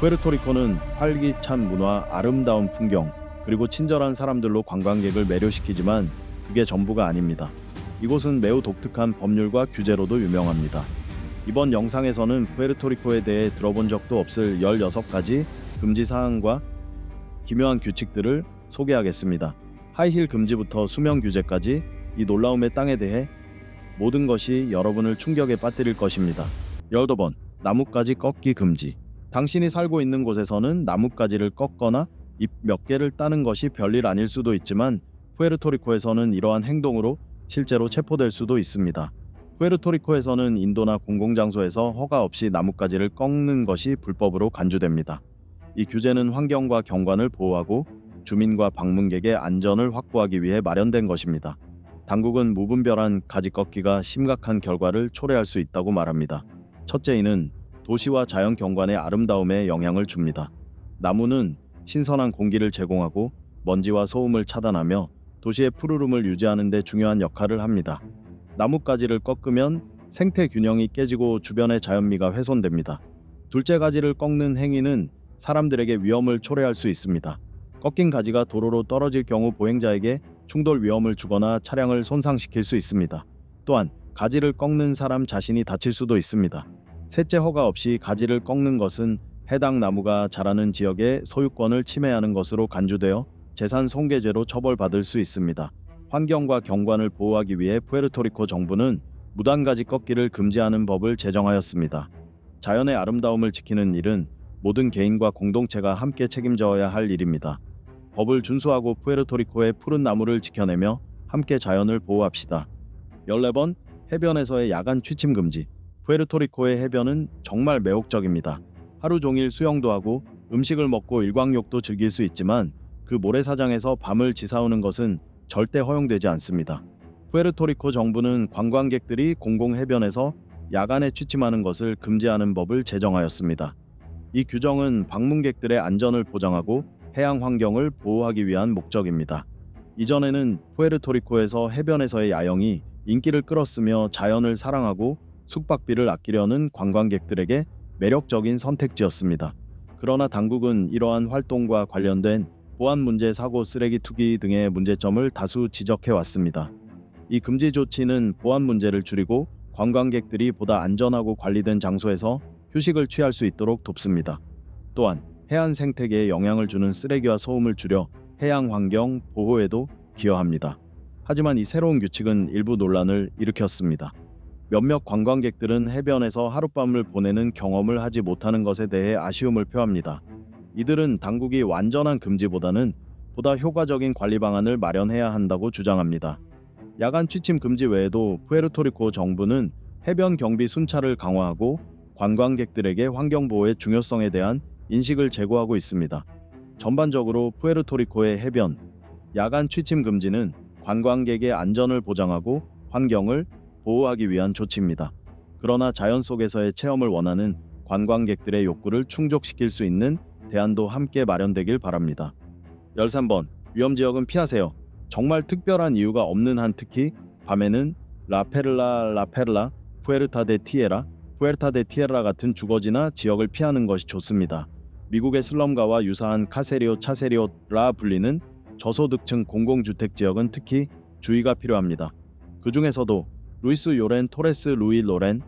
푸에르토리코는 활기찬 문화, 아름다운 풍경, 그리고 친절한 사람들로 관광객을 매료시키지만 그게 전부가 아닙니다. 이곳은 매우 독특한 법률과 규제로도 유명합니다. 이번 영상에서는 푸에르토리코에 대해 들어본 적도 없을 16가지 금지 사항과 기묘한 규칙들을 소개하겠습니다. 하이힐 금지부터 수면 규제까지 이 놀라움의 땅에 대해 모든 것이 여러분을 충격에 빠뜨릴 것입니다. 18번 나뭇가지 꺾기 금지 당신이 살고 있는 곳에서는 나뭇가지를 꺾거나 잎 몇 개를 따는 것이 별일 아닐 수도 있지만 푸에르토리코에서는 이러한 행동으로 실제로 체포될 수도 있습니다. 푸에르토리코에서는 인도나 공공장소에서 허가 없이 나뭇가지를 꺾는 것이 불법으로 간주됩니다. 이 규제는 환경과 경관을 보호하고 주민과 방문객의 안전을 확보하기 위해 마련된 것입니다. 당국은 무분별한 가지 꺾기가 심각한 결과를 초래할 수 있다고 말합니다. 첫째 이는 도시와 자연 경관의 아름다움에 영향을 줍니다. 나무는 신선한 공기를 제공하고 먼지와 소음을 차단하며 도시의 푸르름을 유지하는 데 중요한 역할을 합니다. 나뭇가지를 꺾으면 생태 균형이 깨지고 주변의 자연미가 훼손됩니다. 둘째 가지를 꺾는 행위는 사람들에게 위험을 초래할 수 있습니다. 꺾인 가지가 도로로 떨어질 경우 보행자에게 충돌 위험을 주거나 차량을 손상시킬 수 있습니다. 또한 가지를 꺾는 사람 자신이 다칠 수도 있습니다. 셋째 허가 없이 가지를 꺾는 것은 해당 나무가 자라는 지역의 소유권을 침해하는 것으로 간주되어 재산 손괴죄로 처벌받을 수 있습니다. 환경과 경관을 보호하기 위해 푸에르토리코 정부는 무단 가지 꺾기를 금지하는 법을 제정하였습니다. 자연의 아름다움을 지키는 일은 모든 개인과 공동체가 함께 책임져야 할 일입니다. 법을 준수하고 푸에르토리코의 푸른 나무를 지켜내며 함께 자연을 보호합시다. 14번 해변에서의 야간 취침 금지. 푸에르토리코의 해변은 정말 매혹적입니다. 하루 종일 수영도 하고 음식을 먹고 일광욕도 즐길 수 있지만 그 모래사장에서 밤을 지사오는 것은 절대 허용되지 않습니다. 푸에르토리코 정부는 관광객들이 공공 해변에서 야간에 취침하는 것을 금지하는 법을 제정하였습니다. 이 규정은 방문객들의 안전을 보장하고 해양 환경을 보호하기 위한 목적입니다. 이전에는 푸에르토리코에서 해변에서의 야영이 인기를 끌었으며 자연을 사랑하고 숙박비를 아끼려는 관광객들에게 매력적인 선택지였습니다. 그러나 당국은 이러한 활동과 관련된 보안 문제, 사고, 쓰레기 투기 등의 문제점을 다수 지적해 왔습니다. 이 금지 조치는 보안 문제를 줄이고 관광객들이 보다 안전하고 관리된 장소에서 휴식을 취할 수 있도록 돕습니다. 또한 해안 생태계에 영향을 주는 쓰레기와 소음을 줄여 해양 환경 보호에도 기여합니다. 하지만 이 새로운 규칙은 일부 논란을 일으켰습니다. 몇몇 관광객들은 해변에서 하룻밤을 보내는 경험을 하지 못하는 것에 대해 아쉬움을 표합니다. 이들은 당국이 완전한 금지보다는 보다 효과적인 관리 방안을 마련해야 한다고 주장합니다. 야간 취침 금지 외에도 푸에르토리코 정부는 해변 경비 순찰을 강화하고 관광객들에게 환경 보호의 중요성에 대한 인식을 제고하고 있습니다. 전반적으로 푸에르토리코의 해변 야간 취침 금지는 관광객의 안전을 보장하고 환경을 보호하기 위한 조치입니다. 그러나 자연 속에서의 체험을 원하는 관광객들의 욕구를 충족시킬 수 있는 대안도 함께 마련되길 바랍니다. 13번 위험 지역은 피하세요. 정말 특별한 이유가 없는 한 특히 밤에는 라페르라 라페르라 푸에르타 데 티에라 푸에르타 데 티에라 같은 주거지나 지역을 피하는 것이 좋습니다. 미국의 슬럼가와 유사한 카세리오 차세리오라 불리는 저소득층 공공주택 지역은 특히 주의가 필요합니다. 그 중에서도 루이스 요렌 토레스 루이 로렌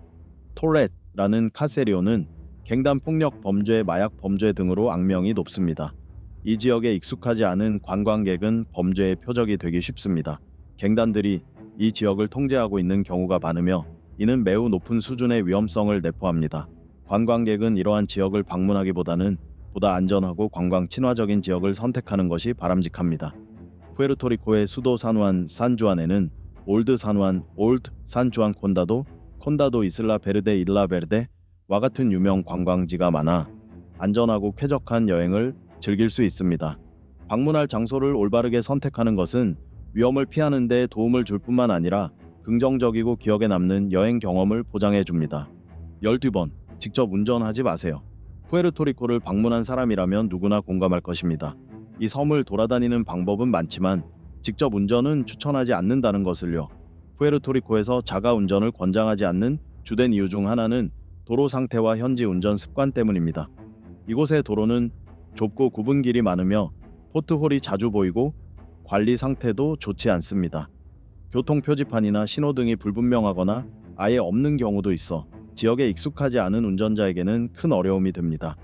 토렛라는 카세리오는 갱단 폭력 범죄, 마약 범죄 등으로 악명이 높습니다. 이 지역에 익숙하지 않은 관광객은 범죄의 표적이 되기 쉽습니다. 갱단들이 이 지역을 통제하고 있는 경우가 많으며 이는 매우 높은 수준의 위험성을 내포합니다. 관광객은 이러한 지역을 방문하기보다는 보다 안전하고 관광 친화적인 지역을 선택하는 것이 바람직합니다. 푸에르토리코의 수도 산후안 산주안에는 올드 산후안 올드 산주안 콘다도 콘다도 이슬라 베르데 일라 베르데 와 같은 유명 관광지가 많아 안전하고 쾌적한 여행을 즐길 수 있습니다. 방문할 장소를 올바르게 선택하는 것은 위험을 피하는 데 도움을 줄 뿐만 아니라 긍정적이고 기억에 남는 여행 경험을 보장해 줍니다. 12번. 직접 운전하지 마세요. 푸에르토리코를 방문한 사람이라면 누구나 공감할 것입니다. 이 섬을 돌아다니는 방법은 많지만 직접 운전은 추천하지 않는다는 것을요. 푸에르토리코에서 자가 운전을 권장하지 않는 주된 이유 중 하나는 도로 상태와 현지 운전 습관 때문입니다. 이곳의 도로는 좁고 굽은 길이 많으며 포트홀이 자주 보이고 관리 상태도 좋지 않습니다. 교통 표지판이나 신호등이 불분명하거나 아예 없는 경우도 있어 지역에 익숙하지 않은 운전자에게는 큰 어려움이 됩니다.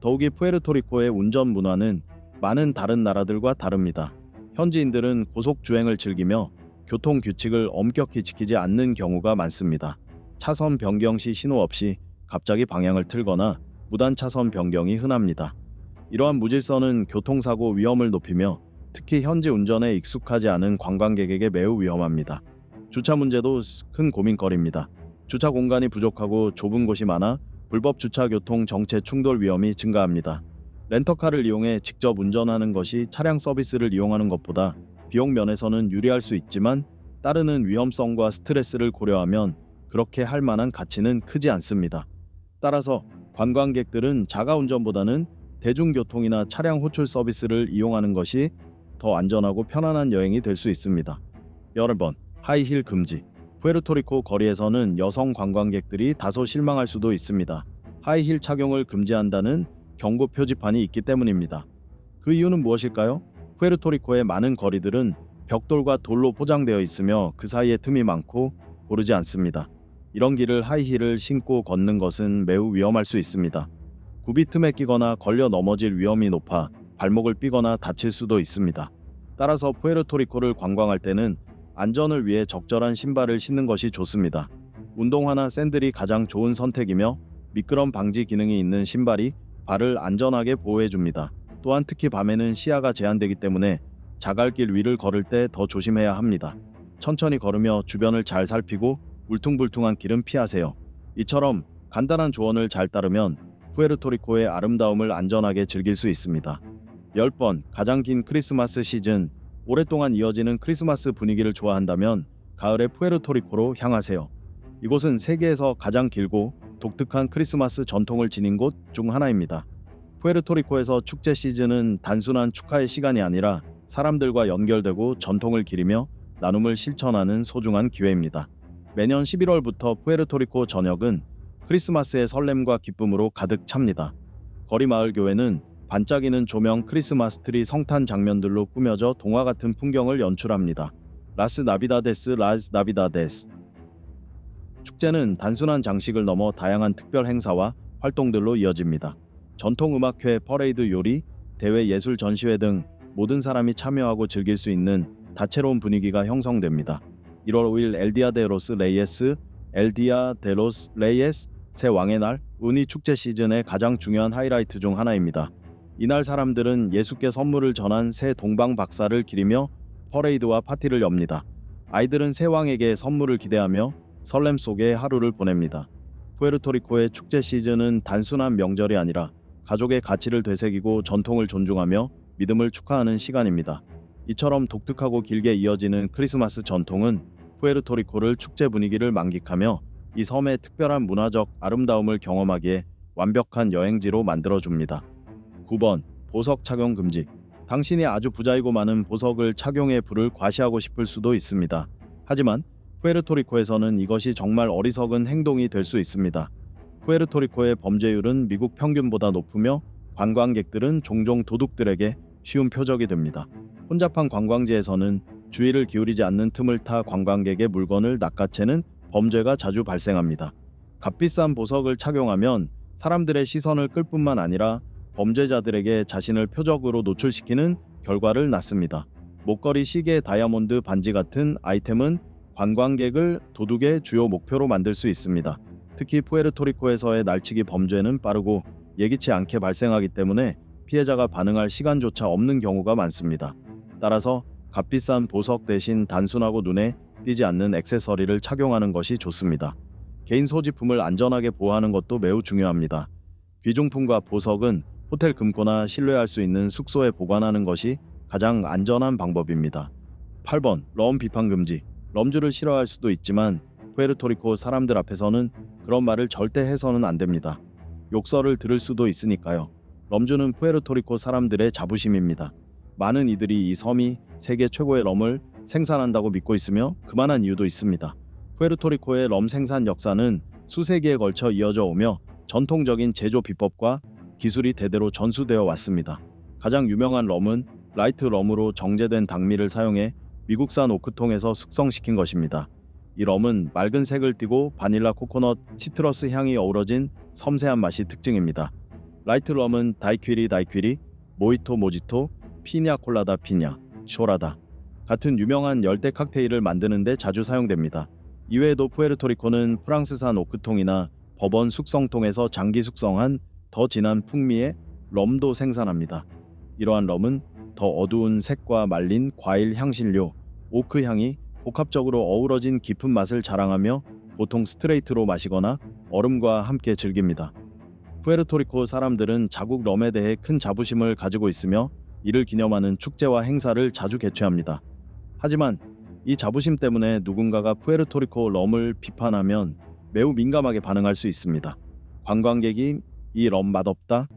더욱이 푸에르토리코의 운전 문화는 많은 다른 나라들과 다릅니다. 현지인들은 고속 주행을 즐기며 교통 규칙을 엄격히 지키지 않는 경우가 많습니다. 차선 변경 시 신호 없이 갑자기 방향을 틀거나 무단 차선 변경이 흔합니다. 이러한 무질서는 교통사고 위험을 높이며 특히 현지 운전에 익숙하지 않은 관광객에게 매우 위험합니다. 주차 문제도 큰 고민거리입니다. 주차 공간이 부족하고 좁은 곳이 많아 불법 주차 교통 정체 충돌 위험이 증가합니다. 렌터카를 이용해 직접 운전하는 것이 차량 서비스를 이용하는 것보다 비용 면에서는 유리할 수 있지만 따르는 위험성과 스트레스를 고려하면 그렇게 할 만한 가치는 크지 않습니다. 따라서 관광객들은 자가 운전보다는 대중교통이나 차량 호출 서비스를 이용하는 것이 더 안전하고 편안한 여행이 될 수 있습니다. 여러 번 하이힐 금지. 푸에르토리코 거리에서는 여성 관광객들이 다소 실망할 수도 있습니다. 하이힐 착용을 금지한다는 경고 표지판이 있기 때문입니다. 그 이유는 무엇일까요? 푸에르토리코의 많은 거리들은 벽돌과 돌로 포장되어 있으며 그 사이에 틈이 많고 고르지 않습니다. 이런 길을 하이힐을 신고 걷는 것은 매우 위험할 수 있습니다. 굽이 틈에 끼거나 걸려 넘어질 위험이 높아 발목을 삐거나 다칠 수도 있습니다. 따라서 푸에르토리코를 관광할 때는 안전을 위해 적절한 신발을 신는 것이 좋습니다. 운동화나 샌들이 가장 좋은 선택이며 미끄럼 방지 기능이 있는 신발이 발을 안전하게 보호해 줍니다. 또한 특히 밤에는 시야가 제한되기 때문에 자갈길 위를 걸을 때 더 조심해야 합니다. 천천히 걸으며 주변을 잘 살피고 울퉁불퉁한 길은 피하세요. 이처럼 간단한 조언을 잘 따르면 푸에르토리코의 아름다움을 안전하게 즐길 수 있습니다. 10번 가장 긴 크리스마스 시즌 오랫동안 이어지는 크리스마스 분위기를 좋아한다면 가을의 푸에르토리코로 향하세요. 이곳은 세계에서 가장 길고 독특한 크리스마스 전통을 지닌 곳 중 하나입니다. 푸에르토리코에서 축제 시즌은 단순한 축하의 시간이 아니라 사람들과 연결되고 전통을 기리며 나눔을 실천하는 소중한 기회입니다. 매년 11월부터 푸에르토리코 전역은 크리스마스의 설렘과 기쁨으로 가득 찹니다. 거리 마을 교회는 반짝이는 조명 크리스마스 트리 성탄 장면들로 꾸며져 동화 같은 풍경을 연출합니다. 라스 나비다데스 라스 나비다데스 축제는 단순한 장식을 넘어 다양한 특별 행사와 활동들로 이어집니다. 전통 음악회, 퍼레이드 요리, 대회 예술 전시회 등 모든 사람이 참여하고 즐길 수 있는 다채로운 분위기가 형성됩니다. 1월 5일 엘디아 데 로스 레이에스, 엘디아 데 로스 레이에스 새 왕의 날, 운이 축제 시즌의 가장 중요한 하이라이트 중 하나입니다. 이날 사람들은 예수께 선물을 전한 새 동방 박사를 기리며 퍼레이드와 파티를 엽니다. 아이들은 새 왕에게 선물을 기대하며 설렘 속에 하루를 보냅니다. 푸에르토리코의 축제 시즌은 단순한 명절이 아니라 가족의 가치를 되새기고 전통을 존중하며 믿음을 축하하는 시간입니다. 이처럼 독특하고 길게 이어지는 크리스마스 전통은 푸에르토리코를 축제 분위기를 만끽하며 이 섬의 특별한 문화적 아름다움을 경험하기에 완벽한 여행지로 만들어줍니다. 9번 보석 착용 금지. 당신이 아주 부자이고 많은 보석을 착용해 부를 과시하고 싶을 수도 있습니다. 하지만 푸에르토리코에서는 이것이 정말 어리석은 행동이 될 수 있습니다. 푸에르토리코의 범죄율은 미국 평균보다 높으며 관광객들은 종종 도둑들에게 쉬운 표적이 됩니다. 혼잡한 관광지에서는 주의를 기울이지 않는 틈을 타 관광객의 물건을 낚아채는 범죄가 자주 발생합니다. 값비싼 보석을 착용하면 사람들의 시선을 끌 뿐만 아니라 범죄자들에게 자신을 표적으로 노출시키는 결과를 낳습니다. 목걸이, 시계, 다이아몬드, 반지 같은 아이템은 관광객을 도둑의 주요 목표로 만들 수 있습니다. 특히 푸에르토리코에서의 날치기 범죄는 빠르고 예기치 않게 발생하기 때문에 피해자가 반응할 시간조차 없는 경우가 많습니다. 따라서 값비싼 보석 대신 단순하고 눈에 띄지 않는 액세서리를 착용하는 것이 좋습니다. 개인 소지품을 안전하게 보호하는 것도 매우 중요합니다. 귀중품과 보석은 호텔 금고나 신뢰할 수 있는 숙소에 보관하는 것이 가장 안전한 방법입니다. 8번 럼 비판 금지. 럼주를 싫어할 수도 있지만 푸에르토리코 사람들 앞에서는 그런 말을 절대 해서는 안 됩니다. 욕설을 들을 수도 있으니까요. 럼주는 푸에르토리코 사람들의 자부심입니다. 많은 이들이 이 섬이 세계 최고의 럼을 생산한다고 믿고 있으며 그만한 이유도 있습니다. 푸에르토리코의 럼 생산 역사는 수세기에 걸쳐 이어져 오며 전통적인 제조 비법과 기술이 대대로 전수되어 왔습니다. 가장 유명한 럼은 라이트 럼으로 정제된 당미를 사용해 미국산 오크통에서 숙성시킨 것입니다. 이 럼은 맑은 색을 띠고 바닐라 코코넛, 시트러스 향이 어우러진 섬세한 맛이 특징입니다. 라이트 럼은 다이퀴리 다이퀴리, 모히토 모지토, 피냐 콜라다 피냐, 쇼라다 같은 유명한 열대 칵테일을 만드는 데 자주 사용됩니다. 이외에도 푸에르토리코는 프랑스산 오크통이나 버번 숙성통에서 장기 숙성한 더 진한 풍미의 럼도 생산합니다. 이러한 럼은 더 어두운 색과 말린 과일 향신료, 오크 향이 복합적으로 어우러진 깊은 맛을 자랑하며 보통 스트레이트로 마시거나 얼음과 함께 즐깁니다. 푸에르토리코 사람들은 자국 럼에 대해 큰 자부심을 가지고 있으며 이를 기념하는 축제와 행사를 자주 개최합니다. 하지만 이 자부심 때문에 누군가가 푸에르토리코 럼을 비판하면 매우 민감하게 반응할 수 있습니다. 관광객이 이 럼 맛없다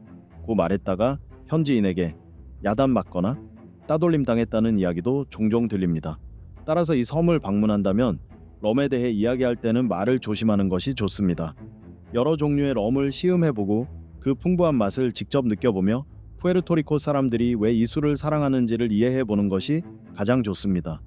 고 말했다가 현지인에게 야단 맞거나 따돌림 당했다는 이야기도 종종 들립니다. 따라서 이 섬을 방문한다면 럼에 대해 이야기할 때는 말을 조심하는 것이 좋습니다. 여러 종류의 럼을 시음해보고 그 풍부한 맛을 직접 느껴보며 푸에르토리코 사람들이 왜 이 술을 사랑하는지를 이해해보는 것이 가장 좋습니다.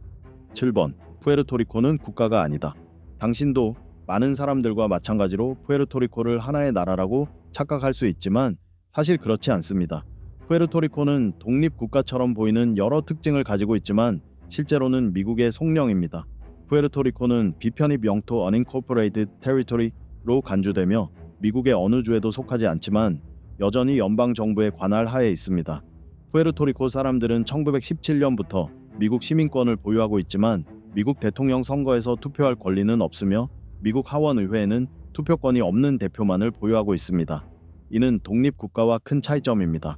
7번 푸에르토리코는 국가가 아니다. 당신도 많은 사람들과 마찬가지로 푸에르토리코를 하나의 나라라고 착각할 수 있지만 사실 그렇지 않습니다. 푸에르토리코는 독립국가처럼 보이는 여러 특징을 가지고 있지만 실제로는 미국의 속령입니다. 푸에르토리코는 비편입 영토 unincorporated territory로 간주되며 미국의 어느 주에도 속하지 않지만 여전히 연방 정부의 관할 하에 있습니다. 푸에르토리코 사람들은 1917년부터 미국 시민권을 보유하고 있지만 미국 대통령 선거에서 투표할 권리는 없으며 미국 하원 의회에는 투표권이 없는 대표만을 보유하고 있습니다. 이는 독립 국가와 큰 차이점입니다.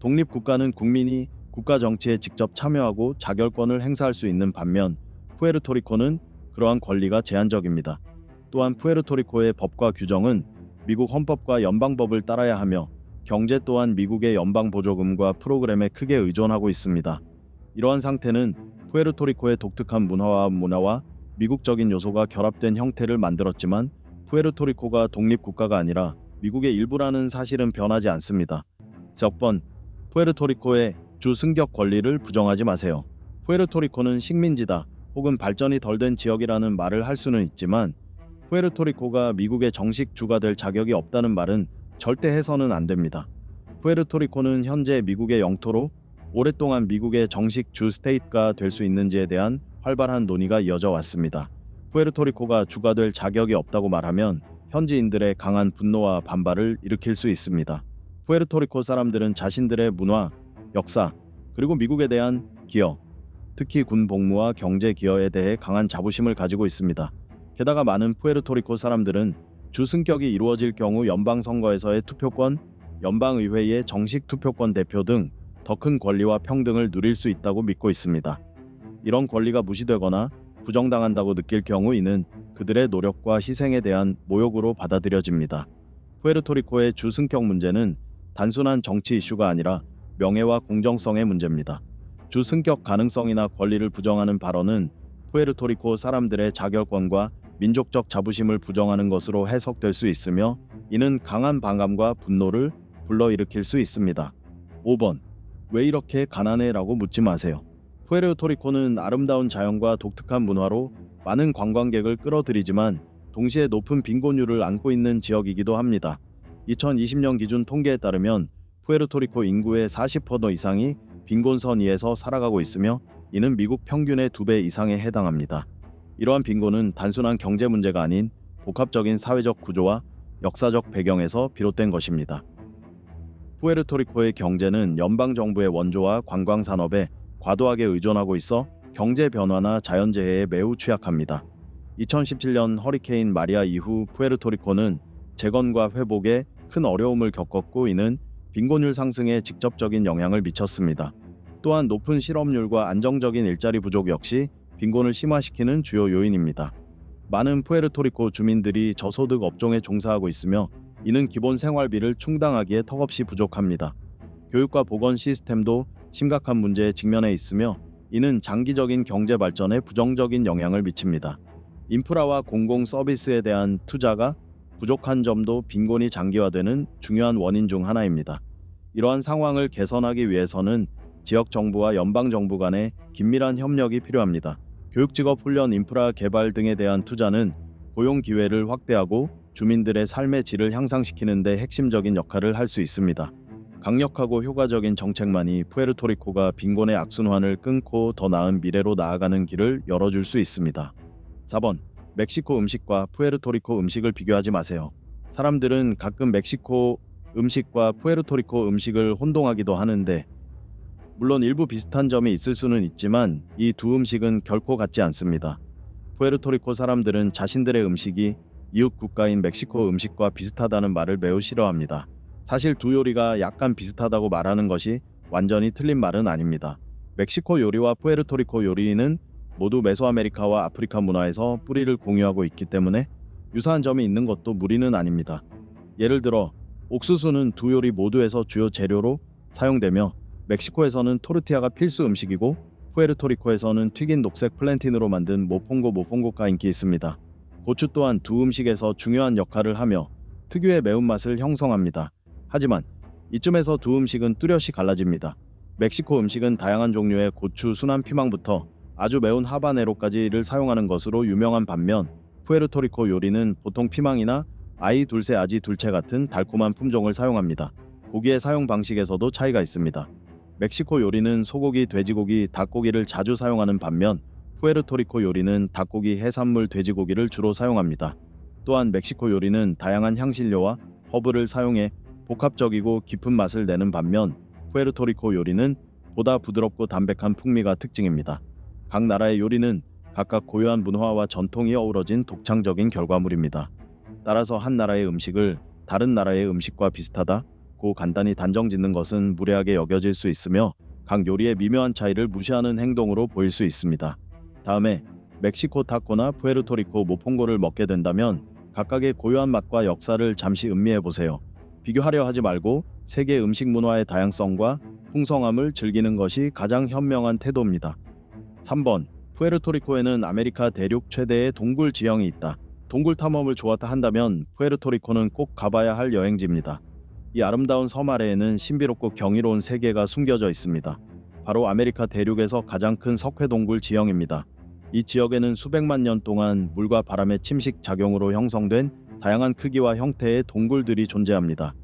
독립국가는 국민이 국가 정치에 직접 참여하고 자결권을 행사할 수 있는 반면 푸에르토리코는 그러한 권리가 제한적입니다. 또한 푸에르토리코의 법과 규정은 미국 헌법과 연방법을 따라야 하며 경제 또한 미국의 연방 보조금과 프로그램에 크게 의존하고 있습니다. 이러한 상태는 푸에르토리코의 독특한 문화와 문화와 미국적인 요소가 결합된 형태를 만들었지만 푸에르토리코가 독립 국가가 아니라 미국의 일부라는 사실은 변하지 않습니다. 적번 푸에르토리코의 주 승격 권리를 부정하지 마세요. 푸에르토리코는 식민지다 혹은 발전이 덜 된 지역이라는 말을 할 수는 있지만 푸에르토리코가 미국의 정식 주가 될 자격이 없다는 말은 절대 해서는 안 됩니다. 푸에르토리코는 현재 미국의 영토로 오랫동안 미국의 정식 주 스테이트가 될 수 있는지에 대한 활발한 논의가 이어져 왔습니다. 푸에르토리코가 주가 될 자격이 없다고 말하면 현지인들의 강한 분노와 반발을 일으킬 수 있습니다. 푸에르토리코 사람들은 자신들의 문화, 역사, 그리고 미국에 대한 기여, 특히 군 복무와 경제 기여에 대해 강한 자부심을 가지고 있습니다. 게다가 많은 푸에르토리코 사람들은 주 승격이 이루어질 경우 연방 선거에서의 투표권, 연방 의회의 정식 투표권 대표 등 더 큰 권리와 평등을 누릴 수 있다고 믿고 있습니다. 이런 권리가 무시되거나 부정당한다고 느낄 경우 이는 그들의 노력과 희생에 대한 모욕으로 받아들여집니다. 푸에르토리코의 주 승격 문제는 단순한 정치 이슈가 아니라 명예와 공정성의 문제입니다. 주 승격 가능성이나 권리를 부정하는 발언은 푸에르토리코 사람들의 자결권과 민족적 자부심을 부정하는 것으로 해석될 수 있으며 이는 강한 반감과 분노를 불러일으킬 수 있습니다. 5번 왜 이렇게 가난해 라고 묻지 마세요. 푸에르토리코는 아름다운 자연과 독특한 문화로 많은 관광객을 끌어들이지만 동시에 높은 빈곤율을 안고 있는 지역이기도 합니다. 2020년 기준 통계에 따르면 푸에르토리코 인구의 40% 이상이 빈곤선 위에서 살아가고 있으며 이는 미국 평균의 2배 이상에 해당합니다. 이러한 빈곤은 단순한 경제 문제가 아닌 복합적인 사회적 구조와 역사적 배경에서 비롯된 것입니다. 푸에르토리코의 경제는 연방 정부의 원조와 관광 산업에 과도하게 의존하고 있어 경제 변화나 자연재해에 매우 취약합니다. 2017년 허리케인 마리아 이후 푸에르토리코는 재건과 회복에 큰 어려움을 겪었고 이는 빈곤율 상승에 직접적인 영향을 미쳤습니다. 또한 높은 실업률과 안정적인 일자리 부족 역시 빈곤을 심화시키는 주요 요인입니다. 많은 푸에르토리코 주민들이 저소득 업종에 종사하고 있으며 이는 기본 생활비를 충당하기에 턱없이 부족합니다. 교육과 보건 시스템도 심각한 문제에 직면해 있으며 이는 장기적인 경제 발전에 부정적인 영향을 미칩니다. 인프라와 공공 서비스에 대한 투자가 부족한 점도 빈곤이 장기화되는 중요한 원인 중 하나입니다. 이러한 상황을 개선하기 위해서는 지역 정부와 연방 정부 간의 긴밀한 협력이 필요합니다. 교육 직업 훈련 인프라 개발 등에 대한 투자는 고용 기회를 확대하고 주민들의 삶의 질을 향상시키는 데 핵심적인 역할을 할 수 있습니다. 강력하고 효과적인 정책만이 푸에르토리코가 빈곤의 악순환을 끊고 더 나은 미래로 나아가는 길을 열어줄 수 있습니다. 4번 멕시코 음식과 푸에르토리코 음식을 비교하지 마세요. 사람들은 가끔 멕시코 음식과 푸에르토리코 음식을 혼동하기도 하는데 물론 일부 비슷한 점이 있을 수는 있지만 이 두 음식은 결코 같지 않습니다. 푸에르토리코 사람들은 자신들의 음식이 이웃 국가인 멕시코 음식과 비슷하다는 말을 매우 싫어합니다. 사실 두 요리가 약간 비슷하다고 말하는 것이 완전히 틀린 말은 아닙니다. 멕시코 요리와 푸에르토리코 요리는 모두 메소아메리카와 아프리카 문화에서 뿌리를 공유하고 있기 때문에 유사한 점이 있는 것도 무리는 아닙니다. 예를 들어 옥수수는 두 요리 모두에서 주요 재료로 사용되며 멕시코에서는 토르티아가 필수 음식이고 푸에르토리코에서는 튀긴 녹색 플랜틴으로 만든 모퐁고 모퐁고가 인기 있습니다. 고추 또한 두 음식에서 중요한 역할을 하며 특유의 매운맛을 형성합니다. 하지만 이쯤에서 두 음식은 뚜렷이 갈라집니다. 멕시코 음식은 다양한 종류의 고추, 순한 피망부터 아주 매운 하바네로까지를 사용하는 것으로 유명한 반면 푸에르토리코 요리는 보통 피망이나 아이 둘세 아지 둘체 같은 달콤한 품종을 사용합니다. 고기의 사용 방식에서도 차이가 있습니다. 멕시코 요리는 소고기, 돼지고기, 닭고기를 자주 사용하는 반면 푸에르토리코 요리는 닭고기, 해산물, 돼지고기를 주로 사용합니다. 또한 멕시코 요리는 다양한 향신료와 허브를 사용해 복합적이고 깊은 맛을 내는 반면 푸에르토리코 요리는 보다 부드럽고 담백한 풍미가 특징입니다. 각 나라의 요리는 각각 고유한 문화와 전통이 어우러진 독창적인 결과물입니다. 따라서 한 나라의 음식을 다른 나라의 음식과 비슷하다 고 간단히 단정짓는 것은 무례하게 여겨질 수 있으며 각 요리의 미묘한 차이를 무시하는 행동으로 보일 수 있습니다. 다음에 멕시코 타코나 푸에르토리코 모퐁고를 먹게 된다면 각각의 고유한 맛과 역사를 잠시 음미해 보세요. 비교하려 하지 말고 세계 음식 문화의 다양성과 풍성함을 즐기는 것이 가장 현명한 태도입니다. 3번 푸에르토리코에는 아메리카 대륙 최대의 동굴 지형이 있다. 동굴 탐험을 좋아한다 한다면 푸에르토리코는 꼭 가봐야 할 여행지입니다. 이 아름다운 섬 아래에는 신비롭고 경이로운 세계가 숨겨져 있습니다. 바로 아메리카 대륙에서 가장 큰 석회 동굴 지형입니다. 이 지역에는 수백만 년 동안 물과 바람의 침식 작용으로 형성된 다양한 크기와 형태의 동굴들이 존재합니다.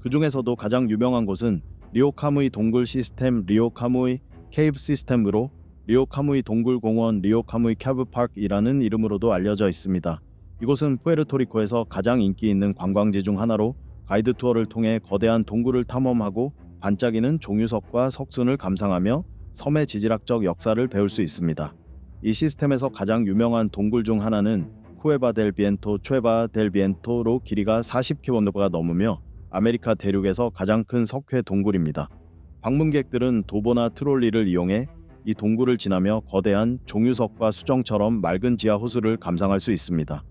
그 중에서도 가장 유명한 곳은 리오카무이 동굴 시스템 리오카무이 케이브 시스템으로 리오카무이 동굴 공원 리오카무이 캐브 파크이라는 이름으로도 알려져 있습니다. 이곳은 푸에르토리코에서 가장 인기 있는 관광지 중 하나로 가이드 투어를 통해 거대한 동굴을 탐험하고 반짝이는 종유석과 석순을 감상하며 섬의 지질학적 역사를 배울 수 있습니다. 이 시스템에서 가장 유명한 동굴 중 하나는 쿠에바 델 비엔토 최바 델 비엔토로 길이가 40km가 넘으며 아메리카 대륙에서 가장 큰 석회 동굴입니다. 방문객들은 도보나 트롤리를 이용해 이 동굴을 지나며 거대한 종유석과 수정처럼 맑은 지하 호수를 감상할 수 있습니다.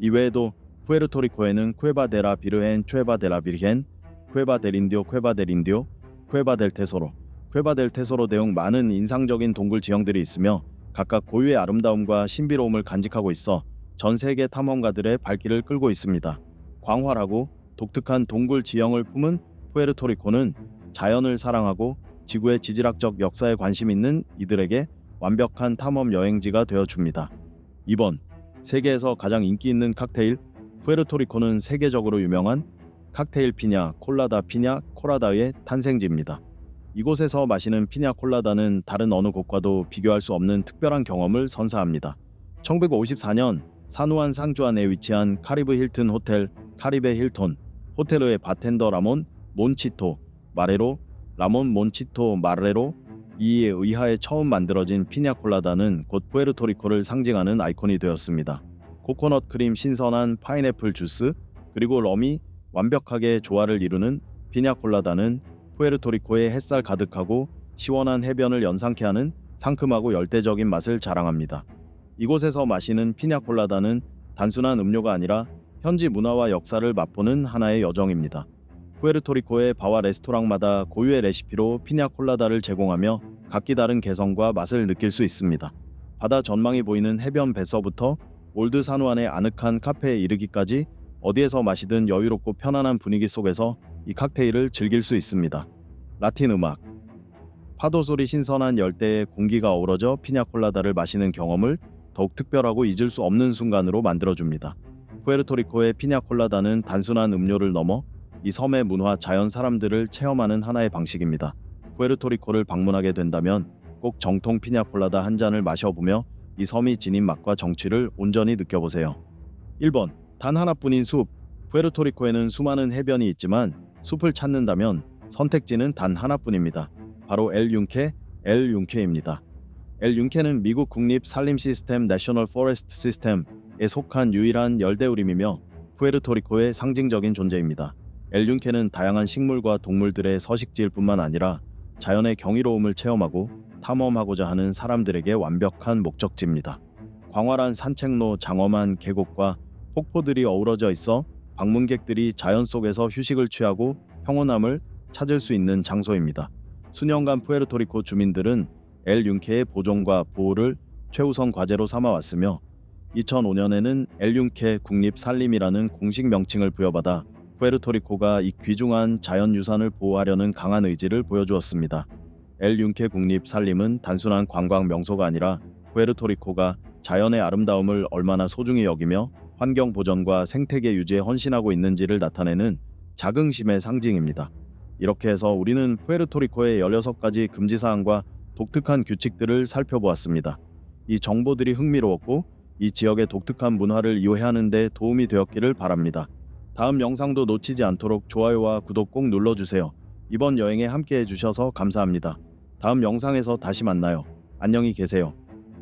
이외에도 푸에르토리코에는 쿠에바 데라 비르헨 최바 데라 비르헨, 쿠에바 델 인디오 쿠에바 델 인디오, 쿠에바 델 테소로, 쿠에바 델 테소로 대용 많은 인상적인 동굴 지형들이 있으며 각각 고유의 아름다움과 신비로움을 간직하고 있어 전 세계 탐험가들의 발길을 끌고 있습니다. 광활하고 독특한 동굴 지형을 품은 푸에르토리코는 자연을 사랑하고 지구의 지질학적 역사에 관심 있는 이들에게 완벽한 탐험 여행지가 되어 줍니다. 2번 세계에서 가장 인기 있는 칵테일 푸에르토리코는 세계적으로 유명한 칵테일 피냐 콜라다 피냐 코라다의 탄생지입니다. 이곳에서 마시는 피냐 콜라다는 다른 어느 곳과도 비교할 수 없는 특별한 경험을 선사합니다. 1954년 사누안 상주안에 위치한 카리브 힐튼 호텔 카리베 힐톤 호텔의 바텐더 라몬 몬치토 마레로 라몬 몬치토 마레로 이에 의하에 처음 만들어진 피냐콜라다는 곧 푸에르토리코를 상징하는 아이콘이 되었습니다. 코코넛 크림 신선한 파인애플 주스 그리고 럼이 완벽하게 조화를 이루는 피냐콜라다는 푸에르토리코의 햇살 가득하고 시원한 해변을 연상케 하는 상큼하고 열대적인 맛을 자랑합니다. 이곳에서 마시는 피냐콜라다는 단순한 음료가 아니라 현지 문화와 역사를 맛보는 하나의 여정입니다. 푸에르토리코의 바와 레스토랑마다 고유의 레시피로 피냐콜라다를 제공하며 각기 다른 개성과 맛을 느낄 수 있습니다. 바다 전망이 보이는 해변 배서부터 올드 산호안의 아늑한 카페에 이르기까지 어디에서 마시든 여유롭고 편안한 분위기 속에서 이 칵테일을 즐길 수 있습니다. 라틴 음악 파도 소리 신선한 열대의 공기가 어우러져 피냐콜라다를 마시는 경험을 더욱 특별하고 잊을 수 없는 순간으로 만들어줍니다. 푸에르토리코의 피냐콜라다는 단순한 음료를 넘어 이 섬의 문화, 자연 사람들을 체험하는 하나의 방식입니다. 푸에르토리코를 방문하게 된다면 꼭 정통 피냐콜라다 한 잔을 마셔보며 이 섬이 지닌 맛과 정취를 온전히 느껴보세요. 1번 단 하나뿐인 숲 푸에르토리코에는 수많은 해변이 있지만 숲을 찾는다면 선택지는 단 하나뿐입니다. 바로 엘 융케, 엘 융케입니다. 엘 융케는 미국 국립 산림 시스템 내셔널 포레스트 시스템에 속한 유일한 열대우림이며 푸에르토리코의 상징적인 존재입니다. 엘 융케는 다양한 식물과 동물들의 서식지일 뿐만 아니라 자연의 경이로움을 체험하고 탐험하고자 하는 사람들에게 완벽한 목적지입니다. 광활한 산책로, 장엄한 계곡과 폭포들이 어우러져 있어 방문객들이 자연 속에서 휴식을 취하고 평온함을 찾을 수 있는 장소입니다. 수년간 푸에르토리코 주민들은 엘 융케의 보존과 보호를 최우선 과제로 삼아왔으며 2005년에는 엘 융케 국립 산림이라는 공식 명칭을 부여받아 푸에르토리코가 이 귀중한 자연유산을 보호하려는 강한 의지를 보여주었습니다. 엘 융케 국립 산림은 단순한 관광 명소가 아니라 푸에르토리코가 자연의 아름다움을 얼마나 소중히 여기며 환경 보전과 생태계 유지에 헌신하고 있는지를 나타내는 자긍심의 상징입니다. 이렇게 해서 우리는 푸에르토리코의 16가지 금지 사항과 독특한 규칙들을 살펴보았습니다. 이 정보들이 흥미로웠고 이 지역의 독특한 문화를 이해하는 데 도움이 되었기를 바랍니다. 다음 영상도 놓치지 않도록 좋아요와 구독 꼭 눌러주세요. 이번 여행에 함께 해주셔서 감사합니다. 다음 영상에서 다시 만나요. 안녕히 계세요.